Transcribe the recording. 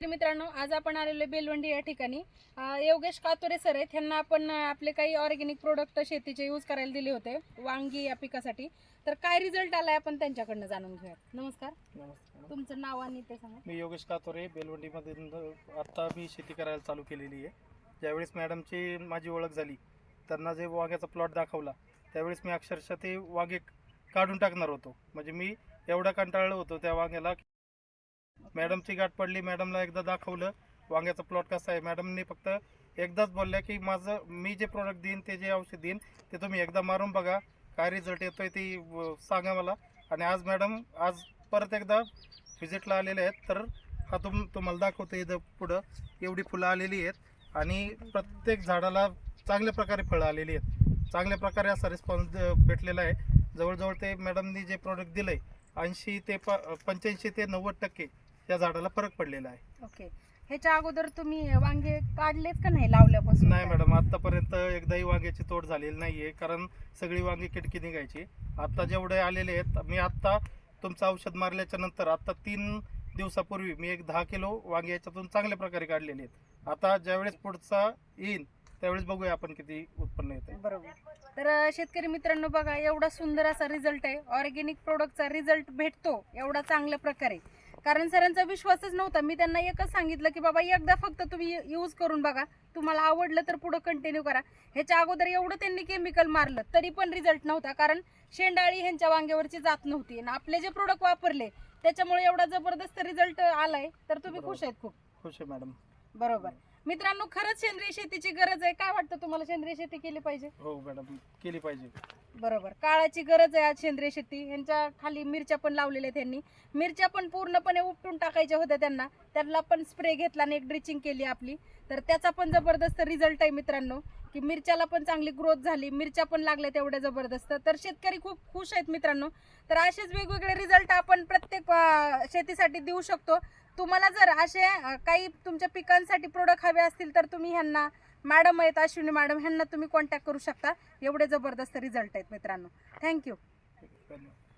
तर मित्रांनो आज आपण आलेलो बेलवंडी या ठिकाणी. योगेश कातोरे सर आहेत. त्यांना आपण आपले काही ऑर्गॅनिक प्रोडक्ट शेतीचे यूज करायला दिले होते. वांगी या पिकासाठी. तर काय रिझल्ट आलाय आपण त्यांच्याकडनं जाणून घेऊया नमस्कार. नमस्कार. तुमचं नाव आणि ते सांगा. मी योगेश कातोरे बेलवंडीमध्ये आत्ता मी शेती करायला चालू केलेली आहे. ज्यावेळेस मॅडमची माझी ओळख झाली त्यांना जे वांग्याचा प्लॉट दाखवला त्यावेळेस मी अक्षरशः ते वांगे काढून टाकणार होतो. म्हणजे मी एवढा कंटाळलो होतो त्या वांग्याला. मॅडमची गाठ पडली मॅडमला एकदा दाखवलं वांग्याचा प्लॉट कसा आहे. मॅडमनी फक्त एकदाच बोलल्या की माझं मी जे प्रोडक्ट देईन ते जे औषध देईन ते तुम्ही एकदा मारून बघा काय रिझल्ट येतोय ते सांगा मला. आणि आज मॅडम आज परत एकदा व्हिजिटला आलेले आहेत. तर हा तुम तुम्हाला दाखवतो इथं पुढं. एवढी फुलं आलेली आहेत आणि प्रत्येक झाडाला चांगल्या प्रकारे फळं आलेली आहेत. चांगल्या प्रकारे असा रिस्पॉन्स भेटलेला आहे. जवळजवळ ते मॅडमनी जे प्रोडक्ट दिलं आहे ऐंशी ते प पंच्याऐंशी ते नव्वद टक्के या झाडाला फरक पडलेला आहे. ओके. ह्याच्या अगोदर तुम्ही वांगे काढलेच का नाही लावल्यापासून? नाही मॅडम आतापर्यंत एकदाही वांग्याची तोड झालेली नाहीये कारण सगळी वांगी किटकी निघायची. आता जेवढे आलेले आहेत मी आत्ता तुमचं औषध मारल्याच्या नंतर आता तीन दिवसापूर्वी मी एक दहा किलो वांगे याच्यातून चांगल्या प्रकारे काढलेले आहेत. आता ज्यावेळेस पुढचा येईन त्यावेळेस बघूया आपण किती उत्पन्न येते बरोबर. तर शेतकरी मित्रांनो बघा एवढा सुंदर असा रिझल्ट आहे. ऑर्गॅनिक प्रोडक्टचा रिझल्ट भेटतो एवढा चांगल्या प्रकारे. कारण सरांचा विश्वासच नव्हता. मी त्यांना एकच सांगितलं की बाबा एकदा फक्त तुम्ही यूज करून बघा. तुम्हाला आवडलं तर पुढं कंटिन्यू करा. ह्याच्या अगोदर एवढं त्यांनी केमिकल मारलं तरी पण रिझल्ट नव्हता. कारण शेंडाळी ह्यांच्या वांग्यावरची जात नव्हती आणि आपले जे प्रोडक्ट वापरले त्याच्यामुळे एवढा जबरदस्त रिझल्ट आलाय. तर तुम्ही खुश आहेत खूप. खुश आहे मॅडम. बरोबर. मित्रांनो खरंच सेंद्रिय शेतीची गरज आहे. काय वाटतं तुम्हाला? सेंद्रिय शेती केली पाहिजे? हो मॅडम केली पाहिजे. बरोबर. काळाची गरज आहे आज सेंद्रिय शेती. यांच्या खाली मिरच्या पण लावलेल्या आहेत त्यांनी मिरच्या पण पूर्णपणे उपटून टाकायच्या होत्या त्यांना. त्यांना पण स्प्रे घेतला आणि एक ड्रिचिंग केली आपली. तर त्याचा पण जबरदस्त रिझल्ट आहे मित्रांनो की मिरच्याला पण चांगली ग्रोथ झाली. मिरच्या पण लागल्या तेवढ्या जबरदस्त. तर शेतकरी खूप खुश आहेत मित्रांनो. तर असेच वेगवेगळे रिझल्ट आपण प्रत्येक शेतीसाठी देऊ शकतो. तुम्हाला जर असे काही तुमच्या पिकांसाठी प्रोडक्ट हवे असतील तर तुम्ही ह्यांना मॅडम आहेत अश्विनी मॅडम ह्यांना तुम्ही कॉन्टॅक्ट करू शकता. एवढे जबरदस्त रिझल्ट आहेत मित्रांनो. थँक्यू धन्यवाद.